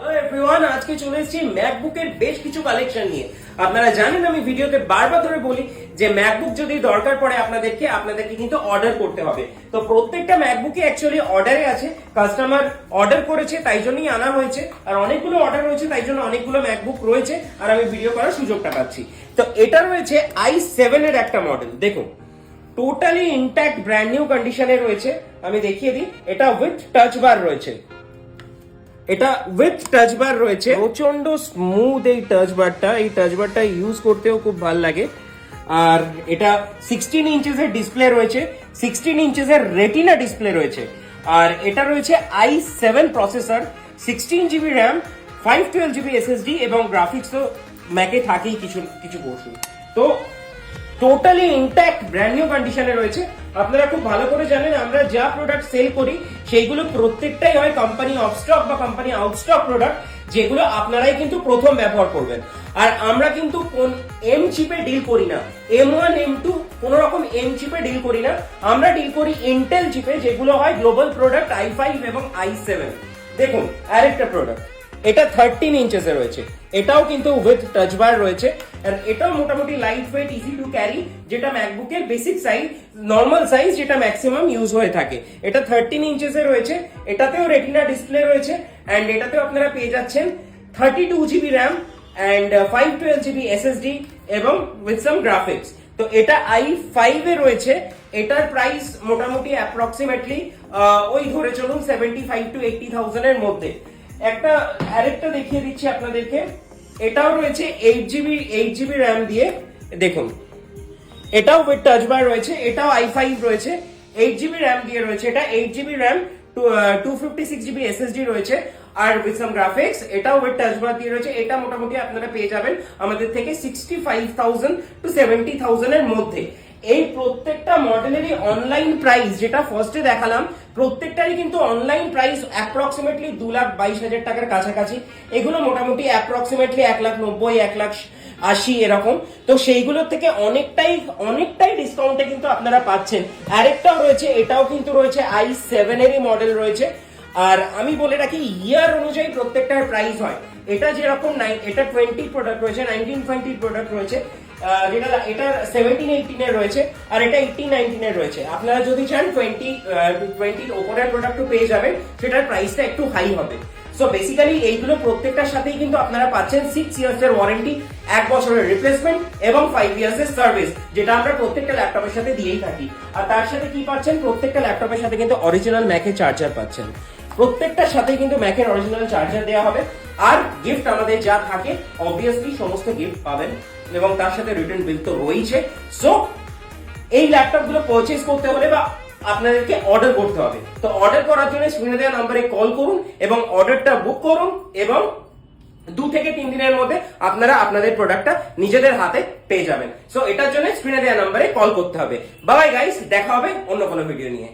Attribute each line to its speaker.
Speaker 1: Everyone আজকে চলে এসেছি ম্যাকবুকের বেশ কিছু কালেকশন নিয়ে। আপনারা জানেন, আমি ভিডিওতে বারবার ধরে বলি যে ম্যাকবুক যদি দরকার পড়ে আপনাদেরকে আপনাদেরকে কিন্তু অর্ডার করতে হবে। তো প্রত্যেকটা ম্যাকবুকে অ্যাকচুয়ালি অর্ডারে আছে। কাস্টমার অর্ডার করেছে, তাই জন্যই আনা হয়েছে। আর অনেকগুলো অর্ডার রয়েছে, তাই জন্য অনেকগুলো ম্যাকবুক রয়েছে। আর আমি ভিডিও করার সুযোগটা পাচ্ছি। তো এটা রয়েছে আই সেভেন এর একটা মডেল দেখুন টোটালি ইনট্যাক্ট ব্র্যান্ড নিউ কন্ডিশনে রয়েছে। আমি দেখিয়ে দিই, এটা উইথ টাচ বার রয়েছে। এটা উইথ টাচ বার রয়েছে। প্রচণ্ড স্মুথ এই টাচ বারটা এই টাচ বারটা ইউজ করতেও খুব ভালো লাগে। আর এটা সিক্সটিন ইঞ্চেস এর ডিসপ্লে রয়েছে। সিক্সটিন ইঞ্চেস এর রেটিনা ডিসপ্লে রয়েছে। আর এটা রয়েছে I seven processor sixteen GB RAM five twelve GB SSD এবং গ্রাফিক্স তো ম্যাকে থাকেই কিছু কিছু পোর্শন তো টোটালি ইনট্যাক্ট ব্র্যান্ড নিউ কন্ডিশনে রয়েছে। আপনারা খুব ভালো করে জানেন, আমরা যা প্রোডাক্ট সেল করি, সেইগুলো প্রত্যেকটাই হয় কোম্পানি অফ স্টক বা কোম্পানি আউট স্টক প্রোডাক্ট যেগুলো আপনারাই কিন্তু প্রথম ব্যবহার করবেন। আর আমরা কিন্তু কোন এম চিপে ডিল করি না। এম ওয়ান এম টু কোন রকম এম চিপে ডিল করি না। আমরা ডিল করি ইন্টেল চিপে যেগুলো হয় গ্লোবাল প্রোডাক্ট আই ফাইভ এবং আই সেভেন দেখুন, আরেকটা প্রোডাক্ট এটা থার্টিন ইঞ্চেসে রয়েছে। এটাও কিন্তু উইথ টাচ বার রয়েছে। আর এটাও মোটামুটি light weight easy to carry যেটা ম্যাকবুকের বেসিক সাইজ নর্মাল সাইজ যেটা ম্যাক্সিমাম ইউজ হয়ে থাকে। এটা থার্টিন ইঞ্চেসে রয়েছে। এটাতেও রেটিনা ডিসপ্লে রয়েছে। অ্যান্ড এটাতেও আপনারা পেয়ে যাচ্ছেন thirty two GB RAM and five twelve GB SSD এবং উইথ সাম গ্রাফিক্স তো এটা আই ফাইভে রয়েছে। এটার প্রাইস মোটামুটি অ্যাপ্রক্সিমেটলি ওই ধরে চলুন সেভেন্টি ফাইভ টু এইটটি থাউজেন্ডের মধ্যে। একটা, আরেকটা দেখিয়ে দিচ্ছি আপনাদেরকে। এটাও রয়েছে eight GB eight GB RAM দিয়ে। দেখুন, এটাও উইথ টাচ বার রয়েছে, এটাও আই ফাইভ রয়েছে। এইট জিবি র্যাম দিয়ে রয়েছে এটা। Eight GB RAM two fifty six GB SSD রয়েছে। আর উইথ সাম গ্রাফিক্স এটাও উইথ টাচ বার দিয়ে রয়েছে। এটা মোটামুটি আপনারা পেয়ে যাবেন আমাদের থেকে sixty five thousand to seventy থাউজেন্ডের মধ্যে। এই প্রত্যেকটা মডেলেরই অনলাইন প্রাইস যেটা ফার্স্টে দেখালাম, প্রত্যেকটারই কিন্তু অনলাইন প্রাইস অ্যাপ্রক্সিমেটলি দু লাখ বাইশ হাজার টাকার কাছাকাছি। এগুলো মোটামুটি অ্যাপ্রক্সিমেটলি এক লাখ নব্বই, এক লাখ আশি এরকম। তো সেইগুলোর থেকে অনেকটাই অনেকটাই ডিসকাউন্টে কিন্তু আপনারা পাচ্ছেন। আরেকটাও রয়েছে, এটাও কিন্তু রয়েছে আই সেভেনেরই মডেল রয়েছে। আর আমি বলে রাখি ইয়ার অনুযায়ী প্রত্যেকটার প্রাইস হয়। এটা যেরকম নাই এটা টোয়েন্টি প্রোডাক্ট রয়েছে নাইনটিন টোয়েন্টি প্রোডাক্ট রয়েছে। যেটা এটা সেভেন্টিন এইটিনের রয়েছে, আর এটা এইটিন নাইনটিনের রয়েছে। আপনারা যদি চান টোয়েন্টি টোয়েন্টির ওপরের প্রোডাক্টও পেয়ে যাবেন, সেটার প্রাইসটা একটু হাই হবে। সো বেসিক্যালি এইগুলো প্রত্যেকটার সাথেই কিন্তু আপনারা পাচ্ছেন সিক্স ইয়ার্স এর ওয়ারেন্টি এক বছরের রিপ্লেসমেন্ট এবং ফাইভ ইয়ার্স এর সার্ভিস যেটা আমরা প্রত্যেকটা ল্যাপটপের সাথে দিয়েই থাকি। আর তার সাথে কি পাচ্ছেন? প্রত্যেকটা ল্যাপটপের সাথে কিন্তু অরিজিনাল ম্যাকের চার্জার পাচ্ছেন। প্রত্যেকটার সাথে কিন্তু ম্যাকের অরিজিনাল চার্জার দেওয়া হবে। আর গিফট আমাদের যা থাকে অবভিয়াসলি সমস্ত গিফট পাবেন। এবং তার সাথে রিটার্ন বিল তো রয়েছে সো এই ল্যাপটপগুলো পারচেজ করতে হলে বা আপনাদেরকে অর্ডার করতে হবে। তো অর্ডার করার জন্য স্ক্রিনে দেওয়া নাম্বারে কল করুন এবং অর্ডারটা বুক করুন এবং দু থেকে তিন দিনের মধ্যে আপনারা আপনাদের প্রোডাক্টটা নিজেদের হাতে পেয়ে যাবেন। সো এটার জন্য স্ক্রিনে দেওয়া নাম্বারে কল করতে হবে। বাবাই গাইস দেখা হবে অন্য কোনো ভিডিও নিয়ে।